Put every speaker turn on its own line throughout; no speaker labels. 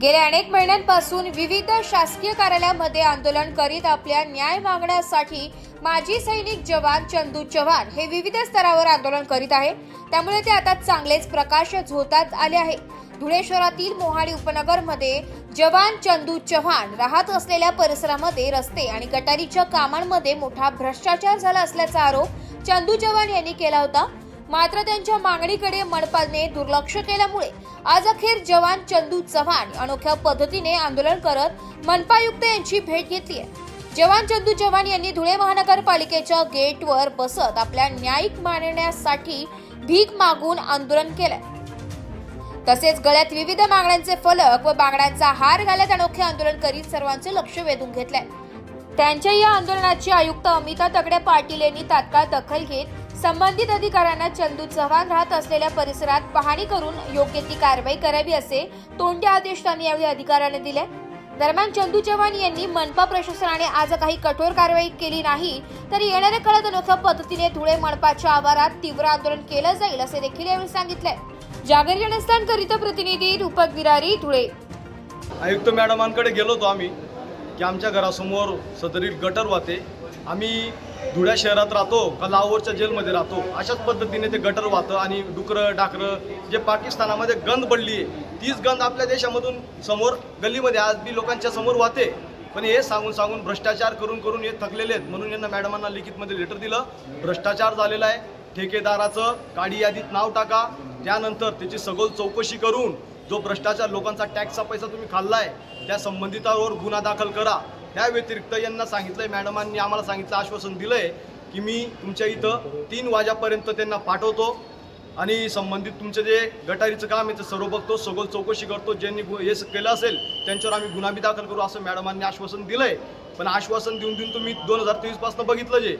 गेल्या अनेक महिन्यांपासून विविध शासकीय कार्यालयामध्ये आंदोलन करीत आपल्या न्याय मागण्यासाठी माजी सैनिक जवान चंदू चव्हाण हे विविध स्तरावर आंदोलन करीत आहे. त्यामुळे ते आता चांगलेच प्रकाश झोतात आले आहे. धुळे शहरातील मोहाडी उपनगरमध्ये जवान चंदू चव्हाण राहत असलेल्या परिसरामध्ये रस्ते आणि गटारीच्या कामांमध्ये मोठा भ्रष्टाचार झाला असल्याचा आरोप चंदू चव्हाण यांनी केला होता. मात्र त्यांच्या मागणीकडे मनपाने दुर्लक्ष केल्यामुळे आज अखेर जवान चंदू चव्हाण अनोख्या पद्धतीने आंदोलन करत मनपायुक्त यांची भेट घेतली आहे. जवान चंदू चव्हाण यांनी धुळे महानगरपालिकेच्या गेटवर बसत आपल्या न्यायिक मानण्यासाठी भीक मागून आंदोलन केलंय. तसेच गळ्यात विविध मागण्यांचे फलक व बांगड्यांचा हार घालत अनोखे आंदोलन करीत सर्वांचे लक्ष वेधून घेतलंय. त्यांच्या या आंदोलनाची आयुक्त अमिता तगडे पाटील यांनी तात्काळ दखल घेत संबंधित अधिकाऱ्यांना चंदू चव्हाण राहत असलेल्या परिसरात पाहणी करून योग्य ती कारवाई करावी असे तोंडे आदेश त्यांनी यावेळी अधिकाऱ्यांना दिले. दरम्यान चंदू चव्हाण यांनी मनपा प्रशासनाने आज काही कठोर कारवाई केली नाही तर येणाऱ्या काळात अनोख्या पद्धतीने धुळे मनपाच्या आवारात तीव्र आंदोलन केलं जाईल असे देखील यावेळी सांगितले. जागर जनस्थान प्रतिनिधी रूपक विरारी धुळे.
आयुक्त मॅडमांकडे गेलो होतो आम्ही की आमच्या घरासमोर सदरील गटर वाते आम्ही धुळ्या शहरात राहतो का लाहोरच्या जेलमध्ये राहतो अशाच पद्धतीने ते गटर वाहतं आणि डुकरं डाकरं जे पाकिस्तानामध्ये गंध पडली आहे तीच गंध आपल्या देशामधून समोर गल्लीमध्ये आज बी लोकांच्या समोर वाहते. पण हे सांगून सांगून भ्रष्टाचार करून करून हे थकलेले आहेत म्हणून यांना मॅडमांना लिखितमध्ये लेटर दिलं. भ्रष्टाचार झालेला आहे. ठेकेदाराचं काडी यादीत नाव टाका. त्यानंतर त्याची सखोल चौकशी करून जो भ्रष्टाचार लोकांचा टॅक्सचा पैसा तुम्ही खाल्लाय त्या संबंधितावर गुन्हा दाखल करा. त्या व्यतिरिक्त यांना सांगितलंय मॅडमांनी आम्हाला सांगितलं आश्वासन दिलंय की मी तुमच्या इथं तीन वाजेपर्यंत त्यांना पाठवतो आणि संबंधित तुमचं जे गटारीचं काम आहे ते सर्व बघतो सगळं चौकशी करतो ज्यांनी हे केलं असेल त्यांच्यावर आम्ही गुन्हा बी दाखल करू असं मॅडमांनी आश्वासन दिलंय. पण आश्वासन देऊन देऊन तुम्ही दोन हजार तेवीसपासून बघितलं जे.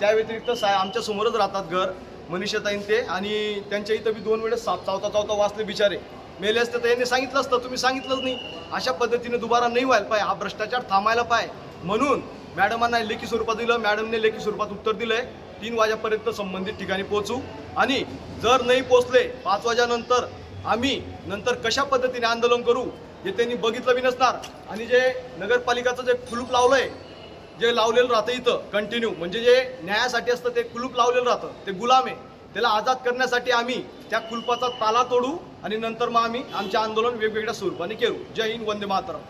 त्या व्यतिरिक्त सा आमच्या समोरच राहतात घर मनीषाताईन ते आणि त्यांच्या इथं बी दोन वेळेस साप चावता चावता वाचले बिचारे. मेले असते तर यांनी सांगितलं असतं तुम्ही सांगितलंच नाही. अशा पद्धतीने दुबारा नाही व्हायला पाहिजे हा भ्रष्टाचार थांबायला पाहिजे. म्हणून मॅडमांना लेखी स्वरूपात दिलं मॅडमने लेखी स्वरूपात उत्तर दिलं आहे तीन वाजेपर्यंत संबंधित ठिकाणी पोहोचू. आणि जर नाही पोचले पाच वाजेनंतर आम्ही नंतर कशा पद्धतीने आंदोलन करू हे त्यांनी बघितलं बी नसणार. आणि जे नगरपालिकाचं जे कुलूप आहे जे लावलेलं राहतं इथं कंटिन्यू म्हणजे जे न्यायासाठी असतं ते कुलूप लावलेलं राहतं. ते गुलाम आहे. त्याला आझाद करण्यासाठी आम्ही त्या कुलपाचा ताला तोडू आणि नंतर मग आम्ही आमचे आंदोलन वेगवेगळ्या स्वरूपाने करू. जय हिंद वंदे मातरम.